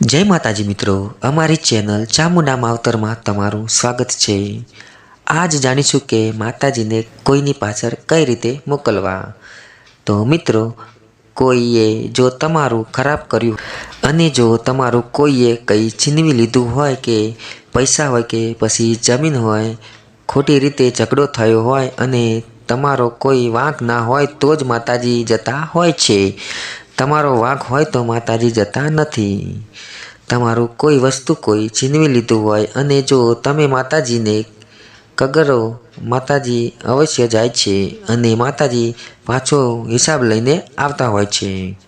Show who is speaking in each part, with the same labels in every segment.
Speaker 1: જય માતાજી મિત્રો, અમારી ચેનલ ચામુંડા માવતરમાં તમારું સ્વાગત છે. આજ જાણીશું કે માતાજીને કોઈની પાછળ કઈ રીતે મોકલવા. તો મિત્રો, કોઈએ જો તમારું ખરાબ કર્યું અને જો તમારું કોઈએ કંઈ છીનવી લીધું હોય કે પૈસા હોય કે પછી જમીન હોય, ખોટી રીતે ઝઘડો થયો હોય અને તમારો કોઈ વાંક ના હોય તો જ માતાજી જતા હોય છે. તમારો વાંક હોય તો માતાજી જતા નથી. તમારું કોઈ વસ્તુ કોઈ છીનવી લીધું હોય અને જો તમે માતાજીને કગરો માતાજી અવશ્ય જાય છે અને માતાજી પાછો હિસાબ લઈને આવતા હોય છે.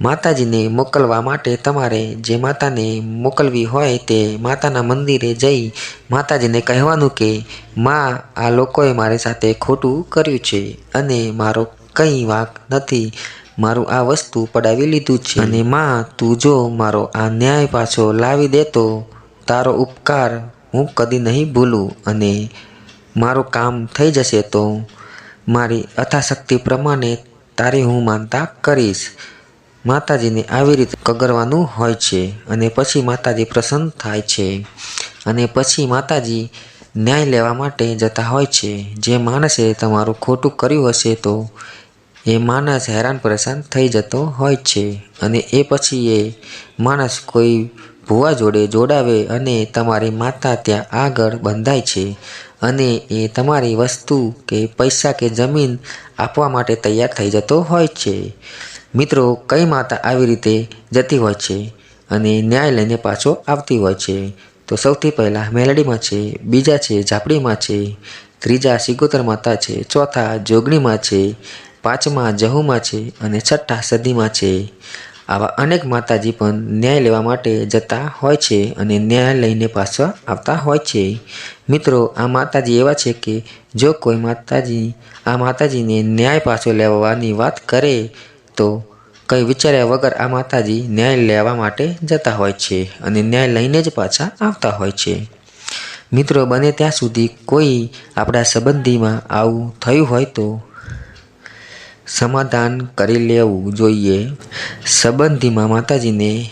Speaker 1: માતાજીને મોકલવા માટે તમારે જે માતાને મોકલવી હોય તે માતાના મંદિરે જઈ માતાજીને કહેવાનું કે, માં, આ લોકોએ મારી સાથે ખોટું કર્યું છે અને મારો કંઈ વાંક નથી. મારું આ વસ્તુ પડાવી લીધું છે. અને માં, તું જો મારો આ ન્યાય પાછો લાવી દે તો તારો ઉપકાર હું કદી નહીં ભૂલું. અને મારું કામ થઈ જશે તો મારી અથાશક્તિ પ્રમાણે તારી હું માનતા કરીશ. માતાજીને આવી રીતે કગરવાનું હોય છે અને પછી માતાજી પ્રસન્ન થાય છે. અને પછી માતાજી ન્યાય લેવા માટે જતા હોય છે. જે માણસે તમારું ખોટું કર્યું હશે તો એ માણસ હેરાન પરેશાન થઈ જતો હોય છે અને એ પછી એ માણસ કોઈ ભૂવા જોડે જોડાવે અને તમારી માતા ત્યાં આગળ બંધાય છે અને એ તમારી વસ્તુ કે પૈસા કે જમીન આપવા માટે તૈયાર થઈ જતો હોય છે. મિત્રો, કઈ માતા આવી રીતે જતી હોય છે અને ન્યાય લઈને પાછો આવતી હોય છે? તો સૌથી પહેલાં મેલડીમાં છે, બીજા છે, ઝાપડીમાં છે, ત્રીજા સિગોતર માતા છે, ચોથા જોગણીમાં છે પાંચમા જહુમાં છે અને છઠ્ઠા સદીમાં છે. આવા અનેક માતાજી પણ ન્યાય લેવા માટે જતા હોય છે અને ન્યાય લઈને પાછા આવતા હોય છે. મિત્રો, આ માતાજી એવા છે કે જો કોઈ માતાજી, આ માતાજીને ન્યાય પાછો લેવાની વાત કરે, તો કંઈ વિચાર્યા વગર આ માતાજી ન્યાય લેવા માટે જતા હોય છે અને ન્યાય લઈને જ પાછા આવતા હોય છે. મિત્રો, બને ત્યાં સુધી કોઈ આપણા સંબંધીમાં આવું થયું હોય તો સમાધાન કરી લેવું જોઈએ. સંબંધીમાં માતાજીને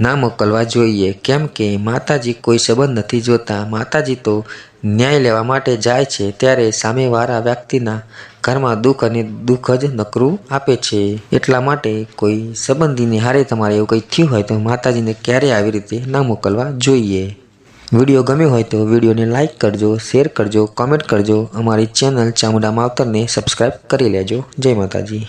Speaker 1: ના મોકલવા જોઈએ. કેમ કે માતાજી કોઈ સંબંધ નથી જોતા. માતાજી તો ન્યાય લેવા માટે જાય છે. ત્યારે સામેવાળા વ્યક્તિના ઘરમાં દુઃખ અને દુઃખ જ નકરું આપે છે. એટલા માટે કોઈ સંબંધીને હારે તમારે એવું કંઈ થયું હોય તો માતાજીને ક્યારેય આવી રીતે ના મોકલવા જોઈએ? વીડિયો ગમ્યો હોય તો વિડીયોને લાઇક કરજો, શેર કરજો કોમેન્ટ કરજો. અમારી ચેનલ ચામુંડા માવતરને સબસ્ક્રાઈબ કરી લેજો. જય માતાજી.